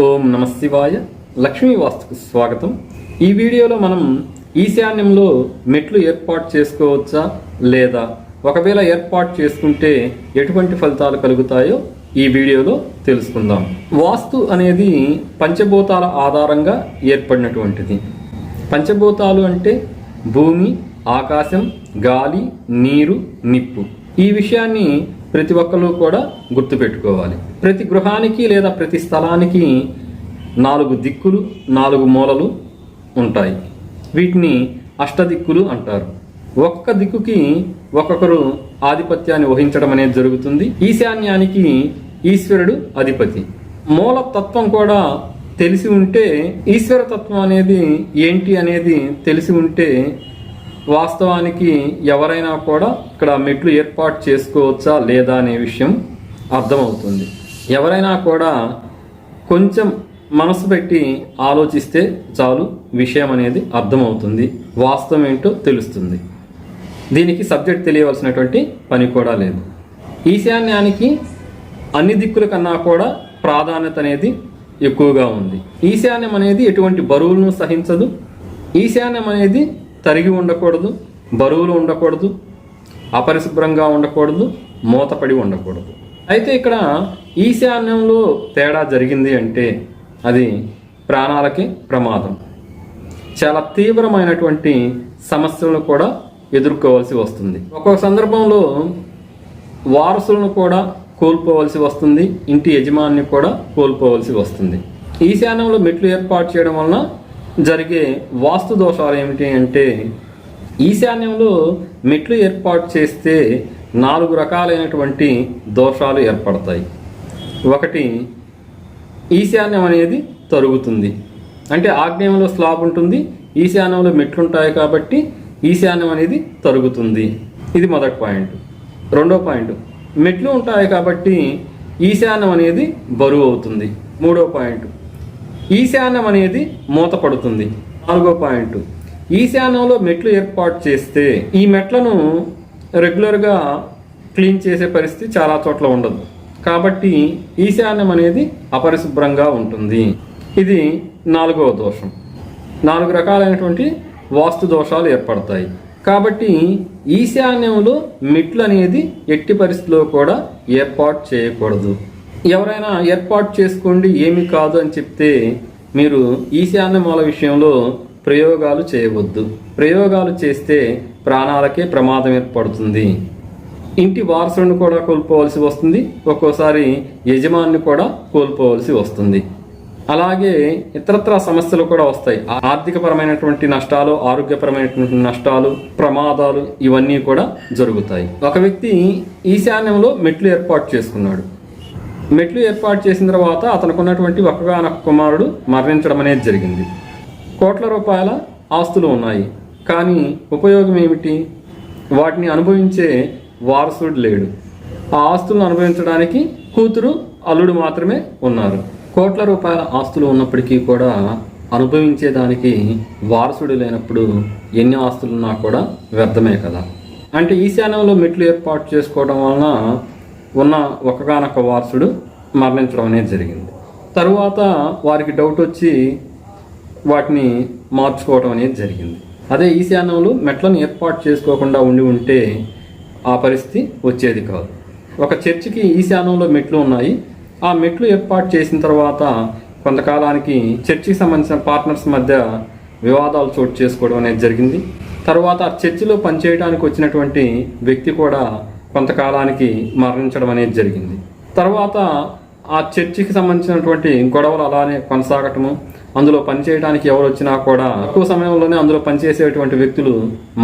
ఓం నమ శివాయ. లక్ష్మీ వాస్తుకు స్వాగతం. ఈ వీడియోలో మనం ఈశాన్యంలో మెట్లు ఏర్పాటు చేసుకోవచ్చా లేదా? ఒకవేళ ఏర్పాటు చేసుకుంటే ఎటువంటి ఫలితాలు కలుగుతాయో ఈ వీడియోలో తెలుసుకుందాం. వాస్తు అనేది పంచభూతాల ఆధారంగా ఏర్పడినటువంటిది. పంచభూతాలు అంటే భూమి ఆకాశం గాలి నీరు నిప్పు. ఈ విషయాన్ని ప్రతి ఒక్కరు కూడా గుర్తుపెట్టుకోవాలి. ప్రతి గృహానికి లేదా ప్రతి స్థలానికి నాలుగు దిక్కులు నాలుగు మూలలు ఉంటాయి. వీటిని అష్టదిక్కులు అంటారు. ఒక్క దిక్కుకి ఒక్కొక్కరు ఆధిపత్యాన్ని వహించడం అనేది జరుగుతుంది. ఈశాన్యానికి ఈశ్వరుడు అధిపతి. మూల తత్వం కూడా తెలిసి ఉంటే ఈశ్వరతత్వం అనేది ఏంటి అనేది తెలిసి ఉంటే వాస్తవానికి ఎవరైనా కూడా ఇక్కడ మెట్లు ఏర్పాటు చేసుకోవచ్చా లేదా అనే విషయం అర్థమవుతుంది. ఎవరైనా కూడా కొంచెం మనసు పెట్టి ఆలోచిస్తే చాలు విషయం అనేది అర్థమవుతుంది. వాస్తవం ఏంటో తెలుస్తుంది. దీనికి సబ్జెక్ట్ తెలియవలసినటువంటి పని కూడా లేదు. ఈశాన్యానికి అన్ని దిక్కుల కన్నా కూడా ప్రాధాన్యత అనేది ఎక్కువగా ఉంది. ఈశాన్యం అనేది ఎటువంటి బరువులను సహించదు. ఈశాన్యం అనేది తరిగి ఉండకూడదు బరువులు ఉండకూడదు అపరిశుభ్రంగా ఉండకూడదు మూతపడి ఉండకూడదు. అయితే ఇక్కడ ఈశాన్యంలో తేడా జరిగింది అంటే అది ప్రాణాలకి ప్రమాదం. చాలా తీవ్రమైనటువంటి సమస్యలను కూడా ఎదుర్కోవాల్సి వస్తుంది. ఒక్కొక్క సందర్భంలో వారసులను కూడా కోల్పోవలసి వస్తుంది ఇంటి యజమాని కూడా కోల్పోవలసి వస్తుంది. ఈశాన్యంలో మెట్లు ఏర్పాటు చేయడం వలన జరిగే వాస్తు దోషాలు ఏమిటి అంటే ఈశాన్యంలో మెట్లు ఏర్పాటు చేస్తే నాలుగు రకాలైనటువంటి దోషాలు ఏర్పడతాయి. ఒకటి ఈశాన్యం అనేది తరుగుతుంది. అంటే ఆగ్నేయంలో స్లాబ్ ఉంటుంది ఈశాన్యంలో మెట్లుంటాయి కాబట్టి ఈశాన్యం అనేది తరుగుతుంది. ఇది మొదటి పాయింట్. రెండో పాయింట్ మెట్లు ఉంటాయి కాబట్టి ఈశాన్యం అనేది బరువు అవుతుంది. మూడో పాయింట్ ఈశాన్యం అనేది మూతపడుతుంది. నాలుగో పాయింట్. ఈశాన్యంలో మెట్లు ఏర్పాటు చేస్తే ఈ మెట్లను రెగ్యులర్గా క్లీన్ చేసే పరిస్థితి చాలా చోట్ల ఉండదు. కాబట్టి ఈశాన్యం అనేది అపరిశుభ్రంగా ఉంటుంది. ఇది నాలుగవ దోషం. నాలుగు రకాలైనటువంటి వాస్తు దోషాలు ఏర్పడతాయి. కాబట్టి ఈశాన్యంలో మెట్లు అనేది ఎట్టి పరిస్థితిలో కూడా ఏర్పాటు చేయకూడదు. ఎవరైనా ఏర్పాటు చేసుకోండి ఏమి కాదు అని చెప్తే మీరు ఈశాన్య మూల విషయంలో ప్రయోగాలు చేయవద్దు. ప్రయోగాలు చేస్తే ప్రాణాలకే ప్రమాదం ఏర్పడుతుంది. ఇంటి వారసులను కూడా కోల్పోవలసి వస్తుంది. ఒక్కోసారి యజమాని కూడా కోల్పోవలసి వస్తుంది. అలాగే ఇతరత్ర సమస్యలు కూడా వస్తాయి. ఆర్థికపరమైనటువంటి నష్టాలు ఆరోగ్యపరమైనటువంటి నష్టాలు ప్రమాదాలు ఇవన్నీ కూడా జరుగుతాయి. ఒక వ్యక్తి ఈశాన్యంలో మెట్లు ఏర్పాటు చేసుకున్నాడు. మెట్లు ఏర్పాటు చేసిన తర్వాత అతనుకున్నటువంటి ఒక్కగానొక్క కుమారుడు మరణించడం అనేది జరిగింది. కోట్ల రూపాయల ఆస్తులు ఉన్నాయి. కానీ ఉపయోగం ఏమిటి? వాటిని అనుభవించే వారసుడు లేడు. ఆ ఆస్తులను అనుభవించడానికి కూతురు అల్లుడు మాత్రమే ఉన్నారు. కోట్ల రూపాయల ఆస్తులు ఉన్నప్పటికీ కూడా అనుభవించేదానికి వారసుడు లేనప్పుడు ఎన్ని ఆస్తులున్నా కూడా వ్యర్థమే కదా. అంటే ఈశాన్యంలో మెట్లు ఏర్పాటు చేసుకోవడం వలన ఉన్న ఒకగానొక వారసుడు మరణించడం అనేది జరిగింది. తరువాత వారికి డౌట్ వచ్చి వాటిని మార్చుకోవడం అనేది జరిగింది. అదే ఈశాన్యంలో మెట్లను ఏర్పాటు చేసుకోకుండా ఉండి ఉంటే ఆ పరిస్థితి వచ్చేది కాదు. ఒక చర్చికి ఈశాన్యంలో మెట్లు ఉన్నాయి. ఆ మెట్లు ఏర్పాటు చేసిన తర్వాత కొంతకాలానికి చర్చికి సంబంధించిన పార్ట్నర్స్ మధ్య వివాదాలు చోటు చేసుకోవడం అనేది జరిగింది. తర్వాత ఆ చర్చిలో పనిచేయడానికి వచ్చినటువంటి వ్యక్తి కూడా కొంతకాలానికి మరణించడం అనేది జరిగింది. తర్వాత ఆ చర్చికి సంబంధించినటువంటి గొడవలు అలానే కొనసాగటము అందులో పనిచేయడానికి ఎవరు వచ్చినా కూడా తక్కువ సమయంలోనే అందులో పనిచేసేటువంటి వ్యక్తులు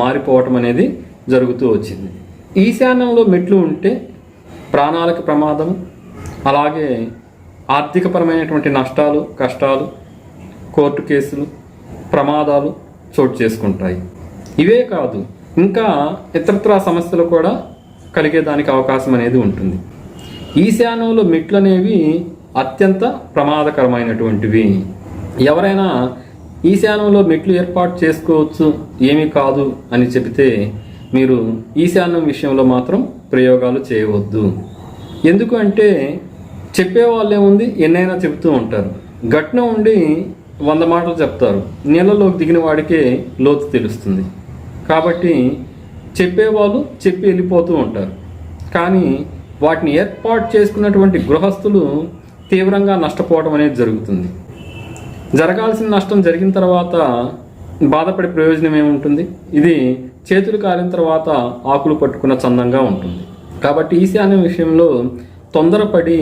మారిపోవటం అనేది జరుగుతూ వచ్చింది. ఈశాన్యంలో మెట్లు ఉంటే ప్రాణాలకు ప్రమాదం అలాగే ఆర్థికపరమైనటువంటి నష్టాలు కష్టాలు కోర్టు కేసులు ప్రమాదాలు చోటు చేసుకుంటాయి. ఇవే కాదు ఇంకా ఇతరత్ర సమస్యలు కూడా కలిగేదానికి అవకాశం అనేది ఉంటుంది. ఈశాన్యంలో మెట్లు అనేవి అత్యంత ప్రమాదకరమైనటువంటివి. ఎవరైనా ఈశాన్యంలో మెట్లు ఏర్పాటు చేసుకోవచ్చు ఏమీ కాదు అని చెబితే మీరు ఈశాన్యం విషయంలో మాత్రం ప్రయోగాలు చేయవద్దు. ఎందుకు అంటే చెప్పే ఏముంది ఎన్నైనా చెబుతూ ఉంటారు. గట్న ఉండి వంద మాటలు చెప్తారు. నీళ్ళలోకి దిగిన వాడికే లోతు తెలుస్తుంది. కాబట్టి చెప్పేవాళ్ళు చెప్పి వెళ్ళిపోతూ ఉంటారు. కానీ వాటిని ఏర్పాటు చేసుకున్నటువంటి గృహస్థులు తీవ్రంగా నష్టపోవడం అనేది జరుగుతుంది. జరగాల్సిన నష్టం జరిగిన తర్వాత బాధపడే ప్రయోజనం ఏముంటుంది? ఇది చేతులు కాలిన తర్వాత ఆకులు పట్టుకున్న చందంగా ఉంటుంది. కాబట్టి ఈశాన్యం విషయంలో తొందరపడి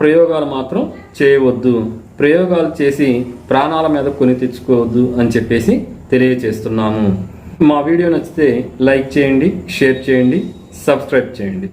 ప్రయోగాలు మాత్రం చేయవద్దు. ప్రయోగాలు చేసి ప్రాణాల మీద కొని తెచ్చుకోవద్దు అని చెప్పేసి తెలియచేస్తున్నాము మా వీడియో నచ్చితే లైక్ చేయండి షేర్ చేయండి సబ్స్క్రైబ్ చేయండి.